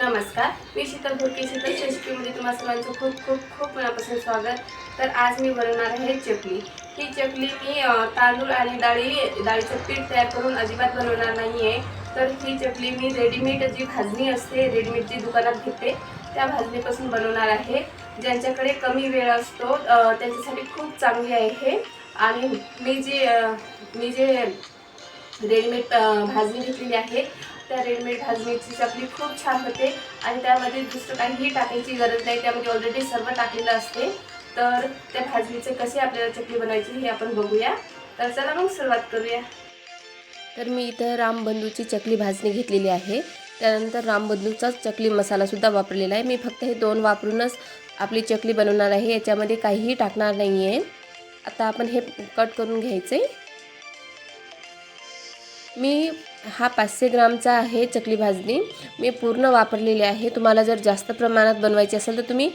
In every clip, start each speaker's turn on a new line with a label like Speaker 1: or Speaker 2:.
Speaker 1: नमस्कार मी शीतल भोके शीतल रेसिपीमध्ये तुम्हा सर्वांचं खूप खूप खूप मनापासून स्वागत. तर आज मी बनवणार आहे चकली. ही चकली मी तांदूळ आणि डाळी डाळीचं पीठ तयार करून अजिबात बनवणार नाही आहे तर ही चकली मी रेडीमेड जी भाजणी असते रेडीमेड जी दुकानात घेते त्या भाजणीपासून बनवणार आहे. ज्यांच्याकडे कमी वेळ असतो त्यांच्यासाठी खूप चांगली आहे हे. आणि मी जे मी जे रेडीमेड भाजणी घेतलेली आहे त्या रेडीमेड भाजणीची चकली खूप छान होते आणि त्यामध्ये दुसरं काहीही टाकायची गरज नाही. त्यामध्ये ऑलरेडी सर्व टाकलेलं असते. तर त्या भाजणीचे कसे आपल्याला चकली बनवायची हे आपण बघूया. तर चला मग सुरुवात करूया.
Speaker 2: तर मी इथं रामबंधूची चकली भाजणी घेतलेली आहे. त्यानंतर रामबंधूचाच चकली मसालासुद्धा वापरलेला आहे. मी फक्त हे दोन वापरूनच आपली चकली बनवणार आहे. याच्यामध्ये काहीही टाकणार नाही आहे आता आपण हे कट करून घ्यायचं आहे मी हा पाचशे ग्रामचा आहे चकली भाजणी. मी पूर्ण वापरलेली आहे. तुम्हाला जर जास्त प्रमाणात बनवायची असेल तर तुम्ही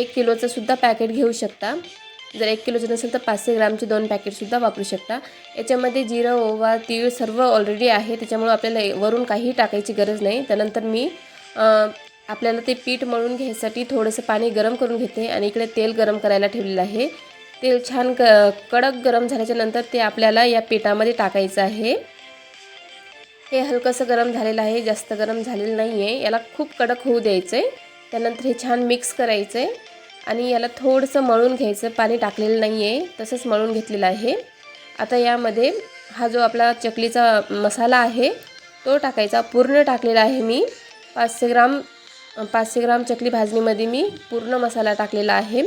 Speaker 2: एक किलोचं सुद्धा पॅकेट घेऊ शकता. जर एक किलोचं नसेल तर पाचशे ग्रामचे दोन पॅकेटसुद्धा वापरू शकता. याच्यामध्ये जिरं ओवा तीळ सर्व ऑलरेडी आहे. त्याच्यामुळं आपल्याला वरून काहीही टाकायची गरज नाही. त्यानंतर मी आपल्याला ते पीठ मळून घ्यायसाठी थोडंसं पाणी गरम करून घेते. आणि इकडे तेल गरम करायला ठेवलेलं आहे. तेल छान क कडक गरम झाल्याच्यानंतर ते आपल्याला या पिठामध्ये टाकायचं आहे. हे हलकंसं गरम झालेलं आहे जास्त गरम झालेलं नाही आहे याला खूप कडक होऊ द्यायचं आहे त्यानंतर हे छान मिक्स करायचं आहे आणि याला थोडंसं मळून घ्यायचं. पाणी टाकलेलं नाही आहे तसंच मळून घेतलेलं आहे. आता यामध्ये हा जो आपला चकलीचा मसाला आहे तो टाकायचा. पूर्ण टाकलेला आहे मी. पाचशे ग्राम पाचशे ग्राम चकली भाजणीमध्ये मी पूर्ण मसाला टाकलेला आहे.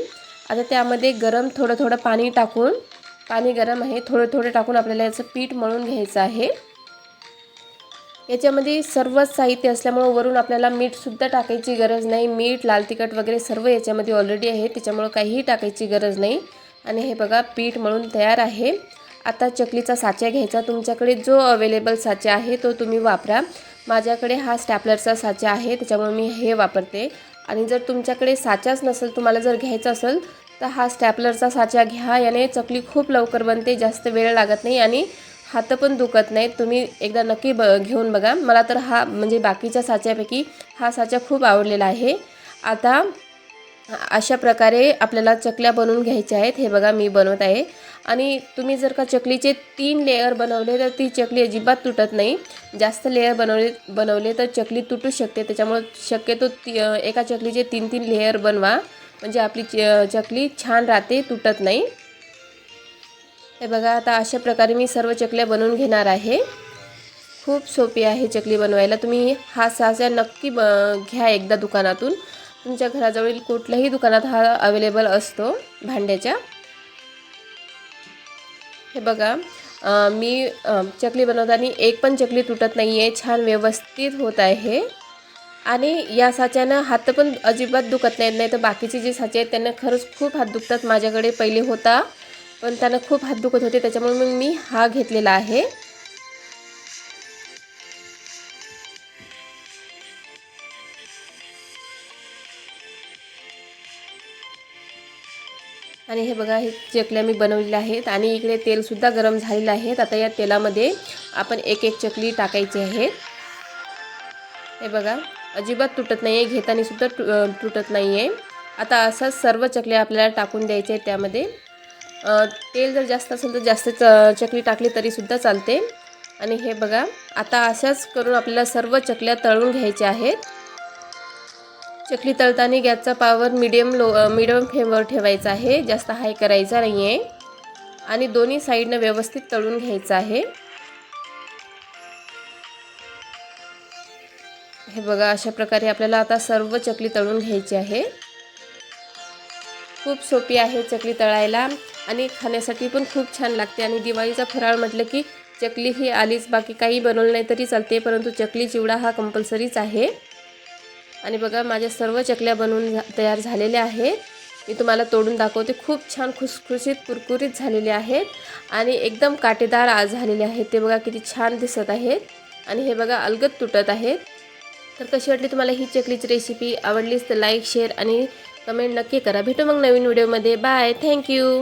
Speaker 2: आता त्यामध्ये गरम थोडं थोडं पाणी टाकून पाणी गरम आहे थोडं थोडं टाकून आपल्याला याचं पीठ मळून घ्यायचं आहे. याच्यामध्ये सर्वच साहित्य असल्यामुळं वरून आपल्याला मीठसुद्धा टाकायची गरज नाही. मीठ लाल तिखट वगैरे सर्व याच्यामध्ये ऑलरेडी आहे त्याच्यामुळं काहीही टाकायची गरज नाही. आणि हे बघा पीठ मळून तयार आहे. आता चकलीचा साचा घ्यायचा. तुमच्याकडे जो अवेलेबल साचा आहे तो तुम्ही वापरा. माझ्याकडे हा स्टॅपलरचा साचा आहे त्याच्यामुळे मी हे वापरते. आणि जर तुमच्याकडे साचाच नसेल तुम्हाला जर घ्यायचा असेल तर हा स्टॅपलरचा साचा घ्या. याने चकली खूप लवकर बनते जास्त वेळ लागत नाही आणि हात पण दुखत नाहीत. तुम्ही एकदा नक्की ब घेऊन बघा. मला तर हा म्हणजे बाकीच्या साच्यापैकी हा साचा खूप आवडलेला आहे. आता अशा प्रकारे आपल्याला चकल्या बनवून घ्यायच्या आहेत. हे बघा मी बनवत आहे. आणि तुम्ही जर का चकलीचे तीन लेअर बनवले तर ती चकली अजिबात तुटत नाही. जास्त लेअर बनवले बनवले तर चकली तुटू शकते. त्याच्यामुळं शक्यतो ती एका चकलीचे तीन तीन लेअर बनवा. म्हणजे आपली च चकली छान राहते तुटत नाही. हे बघा आता अशा प्रकारे मी सर्व चकल्या बनवून घेणार आहे. खूप सोपी आहे चकली बनवायला. तुम्ही हा साचा नक्की ब घ्या एकदा दुकानातून. तुमच्या घराजवळील कुठल्याही दुकानात हा अवेलेबल असतो भांड्याच्या. हे बघा मी चकली बनवताना एक पण चकली तुटत नाही आहे छान व्यवस्थित होत आहे. आणि या साच्यानं हात पण अजिबात दुखत नाहीत नाही तर बाकीचे जे साचे आहेत त्यांना खरंच खूप हात दुखतात. माझ्याकडे पहिले होता पण त्यांना खूप हात दुखत होते त्याच्यामुळे मग मी हा घेतलेला आहे. आणि हे बघा हे चकल्या मी बनवलेल्या आहेत आणि इकडे तेलसुद्धा गरम झालेलं आहे. आता या तेलामध्ये आपण एक एक चकली टाकायची आहे. हे बघा. अजिबात तुटत नाही आहे घेताना सुद्धा तु तुटत नाही आहे आता असंच सर्व चकल्या आपल्याला टाकून द्यायच्या आहे त्यामध्ये. तेल जर जास्त असेल तर जास्त च चकली टाकली तरीसुद्धा चालते. आणि हे बघा आता अशाच करून आपल्याला सर्व चकल्या तळून घ्यायच्या आहेत. चकली तळताना गॅसचा पावर मिडियम लो मिडियम फ्लेमवर ठेवायचा आहे. जास्त हाय करायचा नाही आहे आणि दोन्ही साईडनं व्यवस्थित तळून घ्यायचं आहे. हे बघा अशा प्रकारे आपल्याला आता सर्व चकली तळून घ्यायची आहे. खूप सोपी आहे चकली तळायला आणि खाण्यासाठी पण खूप छान लागते. आणि दिवाळीचा फराळ म्हटलं की चकली ही आलीच बाकी काही बनवलं नाही तरी चालते परंतु चकली चिवडा हा कंपल्सरीच आहे. आणि बघा माझ्या सर्व चकल्या बनवून झा तयार झालेल्या आहेत. मी तुम्हाला तोडून दाखवते. खूप छान खुसखुशीत कुरकुरीत झालेले आहेत. आणि एकदम काटेदार आज झालेले आहेत. ते बघा किती छान दिसत आहेत. आणि हे बघा अलगद तुटत आहेत. तर कशी वाटली तुम्हाला ही चकलीची रेसिपी आवडलीच तर लाईक शेअर आणि कमेंट नक्की करा. भेटू मग नवीन व्हिडिओमध्ये बाय थँक्यू